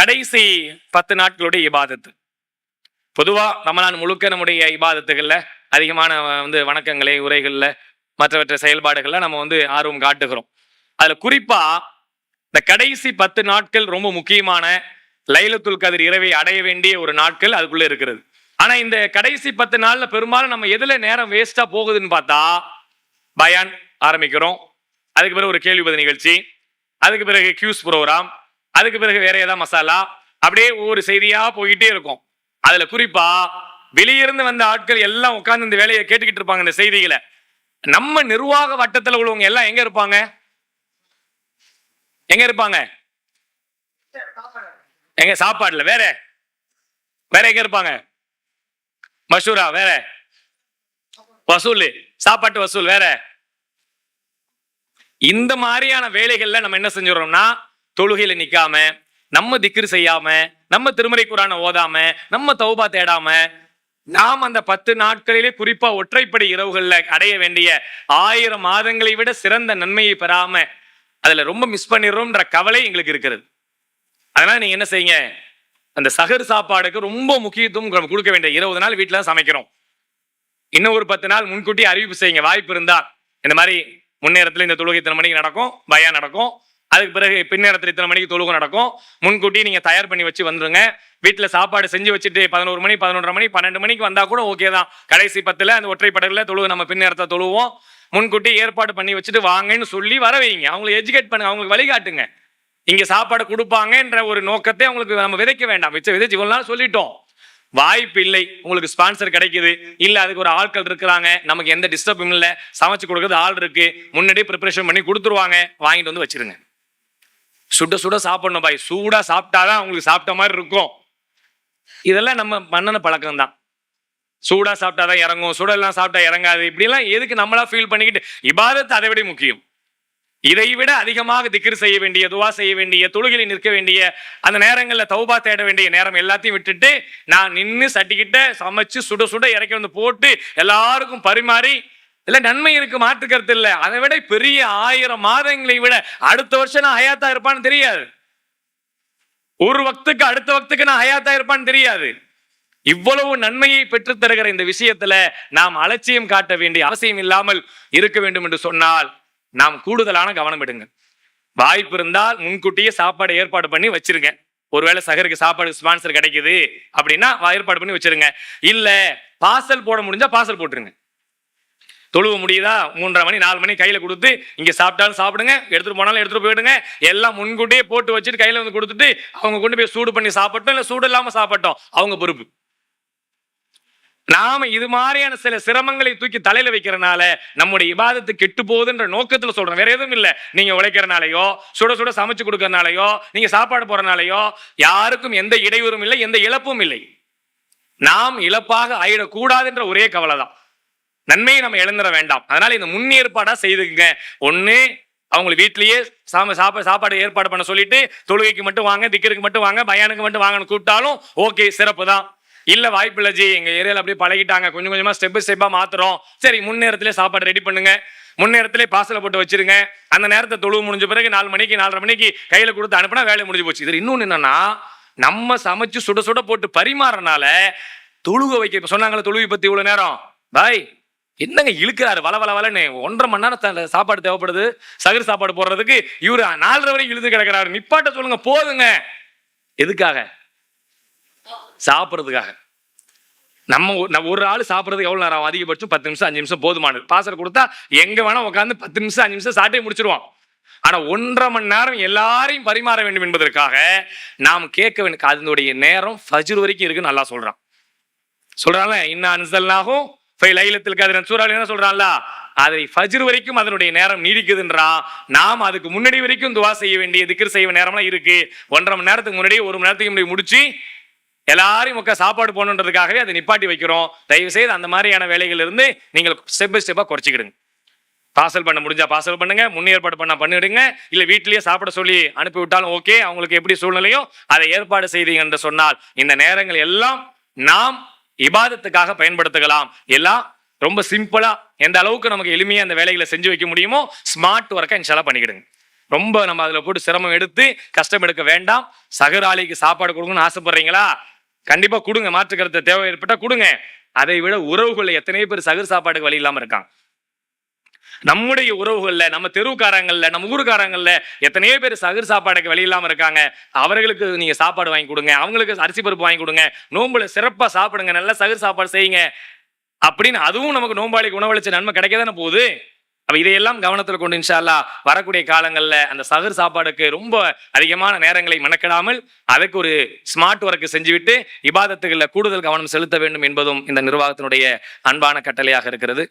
கடைசி பத்து நாட்களுடைய இபாதத்து. பொதுவா ரமலான் முழுக்க நம்முடைய இபாதத்துகள்ல அதிகமான வந்து வணக்கங்களை உரைகள்ல மற்றவற்ற செயல்பாடுகள்ல நம்ம வந்து ஆர்வம் காட்டுகிறோம். அதுல குறிப்பா இந்த கடைசி பத்து நாட்கள் ரொம்ப முக்கியமான லைலத்துல் கதிர் இரவை அடைய வேண்டிய ஒரு நாட்கள் அதுக்குள்ள இருக்கிறது. ஆனா இந்த கடைசி பத்து நாள்ல பெரும்பாலும் நம்ம எதுல நேரம் வேஸ்டா போகுதுன்னு பார்த்தா பயான் ஆரம்பிக்கிறோம். அதுக்கு பிறகு ஒரு கேள்வி பதில் நிகழ்ச்சி அதுக்கு பிறகு கியூஸ் ப்ரோக்ராம் அதுக்கு பிறகு வேற ஏதாவது மசாலா? அப்படியே ஒவ்வொரு செய்தியா போயிட்டே இருக்கும். அதுல குறிப்பா வெளியிருந்து வந்த ஆட்கள் எல்லாம் உட்கார்ந்து இந்த வேலையை கேட்டுக்கிட்டு இருப்பாங்க இந்த செய்திகளை. நம்ம நிர்வாக வட்டத்துல உள்ளவங்க எல்லாம் எங்க இருப்பாங்க? எங்க இருப்பாங்க? எங்க சாப்பாடுல வேற? வேற எங்க இருப்பாங்க? மஷூரா வேற? வசூல் சாப்பாட்டு வசூல் வேற? இந்த மாதிரியான வேலைகள்ல நம்ம என்ன செஞ்சுறோம்னா தொழுகையில நிக்காம நம்ம திக்ரு செய்யாம நம்ம திருமறை குரான ஓதாம நம்ம தௌபா தேடாம நாம் அந்த பத்து நாட்களிலே குறிப்பா ஒற்றைப்படை இரவுகள்ல அடைய வேண்டிய ஆயிரம் மாதங்களை விட சிறந்த நன்மையை பெறாம அதுல ரொம்ப மிஸ் பண்ணிடுறோம்ன்ற கவலை எங்களுக்கு இருக்கிறது. அதனால நீங்க என்ன செய்யுங்க? அந்த சகர் சாப்பாடுக்கு ரொம்ப முக்கியத்துவம் நம்ம கொடுக்க வேண்டிய இருபது நாள் வீட்டில் தான் சமைக்கிறோம். இன்னும் ஒரு பத்து நாள் முன்கூட்டி அறிவிப்பு செய்யுங்க. வாய்ப்பு இருந்தா இந்த மாதிரி முன்னேரத்துல இந்த தொழுகை இத்தனை மணிக்கு நடக்கும் பயா நடக்கும். அதுக்கு பிறகு பின்னேரத்தில் இத்தனை மணிக்கு தொழுகும் நடக்கும். முன்கூட்டி நீங்கள் தயார் பண்ணி வச்சு வந்துருங்க. வீட்டில் சாப்பாடு செஞ்சு வச்சுட்டு பதினோரு மணி பதினொன்றரை மணி பன்னெண்டு மணிக்கு வந்தால் கூட ஓகே தான். கடைசி பத்தில் அந்த ஒற்றைப்படகுல தொழுவு நம்ம பின்னேரத்தை தொழுவோம். முன்கூட்டி ஏற்பாடு பண்ணி வச்சுட்டு வாங்கன்னு சொல்லி வர வைங்க. அவங்களை எஜுகேட் பண்ணுங்க. அவங்களுக்கு வழிகாட்டுங்க. இங்கே சாப்பாடு கொடுப்பாங்கன்ற ஒரு நோக்கத்தை அவங்களுக்கு நம்ம விதைக்க வேண்டாம். வச்சு விதைச்சு இவ்வளோ நாள் சொல்லிட்டோம். வாய்ப்பு இல்லை. உங்களுக்கு ஸ்பான்சர் கிடைக்குது. இல்லை அதுக்கு ஒரு ஆட்கள் இருக்கிறாங்க. நமக்கு எந்த டிஸ்டர்பும் இல்லை. சமைச்சு கொடுக்கறது ஆள் இருக்கு. முன்னாடியே ப்ரிப்பரேஷன் பண்ணி கொடுத்துருவாங்க. வாங்கிட்டு வந்து வச்சிருங்க. சுட சுட சாப்பிடணும் பாய். சூடா சாப்பிட்டாதான் உங்களுக்கு சாப்பிட்ட மாதிரி இருக்கும். இதெல்லாம் நம்ம மன்னன பழக்கம் தான் சூடா சாப்பிட்டாதான் இறங்கும். சுடெல்லாம் சாப்பிட்டா இறங்காது. இப்படிலாம் எதுக்கு நம்மளா ஃபீல் பண்ணிக்கிட்டு? இபாதத்து அதை விட முக்கியம். இதை விட அதிகமாக திக்ர் செய்ய வேண்டிய துவா செய்ய வேண்டிய தொழுகையில் நிற்க வேண்டிய அந்த நேரங்களில் தௌபா தேட வேண்டிய நேரம் எல்லாத்தையும் விட்டுட்டு நான் நின்று சட்டிக்கிட்ட சமைச்சு சுட சுட இறக்கி வந்து போட்டு எல்லாருக்கும் பரிமாறி இல்லை நன்மை இருக்கு கருத்து இல்லை. அதை விட பெரிய ஆயிரம் மாதங்களை விட அடுத்த வருஷம் நான் ஹயாத்தா இருப்பான்னு தெரியாது. ஒரு வக்துக்கு அடுத்த வக்துக்கு நான் ஹயாத்தா இருப்பான்னு தெரியாது. இவ்வளவு நன்மையை பெற்றுத் தருகிற இந்த விஷயத்துல நாம் அலட்சியம் காட்ட வேண்டிய அவசியம் இல்லாமல் இருக்க வேண்டும் என்று சொன்னால் நாம் கூடுதலான கவனம் எடுங்க. வாய்ப்பு இருந்தால் முன்கூட்டியே சாப்பாடு ஏற்பாடு பண்ணி வச்சிருங்க. ஒருவேளை சகருக்கு சாப்பாடு ஸ்பான்சர் கிடைக்குது அப்படின்னா வா- ஏற்பாடு பண்ணி வச்சிருங்க. இல்ல பார்சல் போட முடிஞ்சா பார்சல் போட்டுருங்க. தொழுவ முடியுதா? மூன்றரை மணி நாலு மணி கையில் கொடுத்து இங்கே சாப்பிட்டாலும் சாப்பிடுங்க எடுத்துகிட்டு போனாலும் எடுத்துகிட்டு போயிடுங்க எல்லாம் முன்கூட்டியே போட்டு வச்சுட்டு கையில் வந்து கொடுத்துட்டு அவங்க கொண்டு போய் சூடு பண்ணி சாப்பிட்டோம் இல்லை சூடு இல்லாமல் சாப்பிட்டோம் அவங்க பொறுப்பு. நாம இது மாதிரியான சில சிரமங்களை தூக்கி தலையில வைக்கிறனால நம்முடைய இபாதத்து கெட்டு போகுதுன்ற நோக்கத்துல சொல்றேன். வேற எதுவும் இல்ல. நீங்க உழைக்கிறனாலயோ சுட சுட சமைச்சு கொடுக்கறனாலயோ நீங்க சாப்பாடு போறனாலயோ யாருக்கும் எந்த இடையூறும் இல்லை எந்த இழப்பும் இல்லை. நாம் இழப்பாக ஆயிடக்கூடாதுன்ற ஒரே கவலை தான் நன்மையை நம்ம இழந்துட வேண்டாம். அதனால இந்த முன்னேற்பாடா செய்துக்குங்க. ஒண்ணு அவங்களுக்கு வீட்லயே சாம சாப்பாடு சாப்பாடு ஏற்பாடு பண்ண சொல்லிட்டு தொழுகைக்கு மட்டும் வாங்க திக்கருக்கு மட்டும் வாங்க பயானுக்கு மட்டும் வாங்கன்னு கூப்பிட்டாலும் ஓகே சிறப்பு தான். இல்லை வாய்ப்பு இல்லை ஜி. எங்கள் ஏரியாவில் அப்படியே பழகிட்டாங்க. கொஞ்சம் கொஞ்சமாக ஸ்டெப் ஸ்டெப்பாக மாத்துறோம். சரி முன்னேரத்திலே சாப்பாடு ரெடி பண்ணுங்க. முன்னேரத்திலே பாசலை போட்டு வச்சிருங்க. அந்த நேரத்தை தொழுவு முடிஞ்ச பிறகு நாலு மணிக்கு நாலரை மணிக்கு கையில் கொடுத்து அனுப்புனா வேலை முடிஞ்சு போச்சு. இது இன்னொன்று என்னன்னா நம்ம சமைச்சு சுட சுட போட்டு பரிமாறனால தொழுக வைக்க இப்போ சொன்னாங்களே தொழுகை பற்றி இவ்வளோ நேரம். பாய் என்னங்க இழுக்கிறாரு? வள வள வளன்னு. ஒன்றரை மணி நேரம் சாப்பாடு தேவைப்படுது. சகர் சாப்பாடு போடுறதுக்கு இவரு நாலரை வரைக்கும் இழுத்து கிடக்குறாரு. நிப்பாட்ட சொல்லுங்க போதுங்க. எதுக்காக? சாப்பிட்றதுக்காக. நம்ம ஒரு- ஒரு ஆள் சாப்பிட்றதுக்கு எவ்வளோ நேரம் அதிகபட்சம் பத்து நிமிஷம் அஞ்சு நிமிஷம் போதுமானது. பாசல் கொடுத்தா எங்க வேணா உட்காந்து பத்து நிமிஷம் அஞ்சு நிமிஷம் சாப்பிட்டே முடிச்சிருவான். ஆனா ஒன்றரை மணி நேரம் எல்லாரையும் பரிமாற வேண்டும் என்பதற்காக நாம் கேட்க வேண்டும் அதனுடைய நேரம் ஃபஜ்ர் வரைக்கும் இருக்குன்னு நல்லா சொல்றான். சொல்றான்ல இன்னும் அன்சல்னாகும் லைலத்தில் கதிரன் சூறாவில் என்ன சொல்றான்ல? அதை ஃபஜ்ர் வரைக்கும் அதனுடைய நேரம் நீடிக்குதுன்றான் நாம் அதுக்கு முன்னாடி வரைக்கும் துவா செய்ய வேண்டிய திக்கர் செய்ய நேரம்லாம் இருக்கு. ஒன்றரை மணி நேரத்துக்கு முன்னாடி ஒரு மணி நேரத்துக்கு முன்னாடி முடிச்சு எல்லாரையும் முக்க சாப்பாடு போகணுன்றதுக்காகவே அதை நிப்பாட்டி வைக்கிறோம். தயவு செய்து அந்த மாதிரியான வேலைகள் இருந்து நீங்கள் ஸ்டெப் பை ஸ்டெப்பாக குறைச்சிக்கிடுங்க. பார்சல் பண்ண முடிஞ்சா பார்சல் பண்ணுங்க. முன்னேற்பாடு பண்ண பண்ணிடுங்க. இல்லை வீட்டிலேயே சாப்பிட சொல்லி அனுப்பி விட்டாலும் ஓகே அவங்களுக்கு எப்படி சூழ்நிலையோ அதை ஏற்பாடு செய்தீங்க என்று சொன்னால் இந்த நேரங்கள் எல்லாம் நாம் இபாதத்துக்காக பயன்படுத்துக்கலாம் எல்லாம் ரொம்ப சிம்பிளா எந்த அளவுக்கு நமக்கு எளிமையா அந்த வேலைகளை செஞ்சு வைக்க முடியுமோ ஸ்மார்ட் ஒர்க்கை இன்ஷாலா பண்ணிக்கிடுங்க. ரொம்ப நம்ம அதுல போட்டு சிரமம் எடுத்து கஷ்டம் எடுக்க வேண்டாம். சகராளிக்கு சாப்பாடு கொடுங்கன்னு ஆசைப்படுறீங்களா? கண்டிப்பா கொடுங்க. மாற்று கருத்து தேவை ஏற்பட்டா கொடுங்க. அதை விட உறவுகளில் எத்தனை பேர் சகர் சாப்பாடுக்கு வழி இல்லாம இருக்காங்க. நம்முடைய உறவுகள்ல நம்ம தெருவுக்காரங்கள்ல நம்ம ஊருக்காரங்கள்ல எத்தனையோ பேர் சகர் சாப்பாடுக்கு வழி இல்லாம இருக்காங்க. அவர்களுக்கு நீங்க சாப்பாடு வாங்கி கொடுங்க அவங்களுக்கு அரிசி பருப்பு வாங்கி கொடுங்க நோம்புல சிறப்பா சாப்பிடுங்க நல்ல சகர் சாப்பாடு செய்யுங்க அப்படின்னு அதுவும் நமக்கு நோம்பாளிக்கு உணவளிச்ச நன்மை கிடைக்க தானே போகுது? அப்போ இதையெல்லாம் கவனத்தில் கொண்டு இன்ஷால்லா வரக்கூடிய காலங்களில் அந்த சகர் சாப்பாடுக்கு ரொம்ப அதிகமான நேரங்களை மெனக்கிடாமல் அதுக்கு ஒரு ஸ்மார்ட் ஒர்க்கு செஞ்சுவிட்டு இபாதத்துகளில் கூடுதல் கவனம் செலுத்த வேண்டும் என்பதும் இந்த நிர்வாகத்தினுடைய அன்பான கட்டளையாக இருக்கிறது.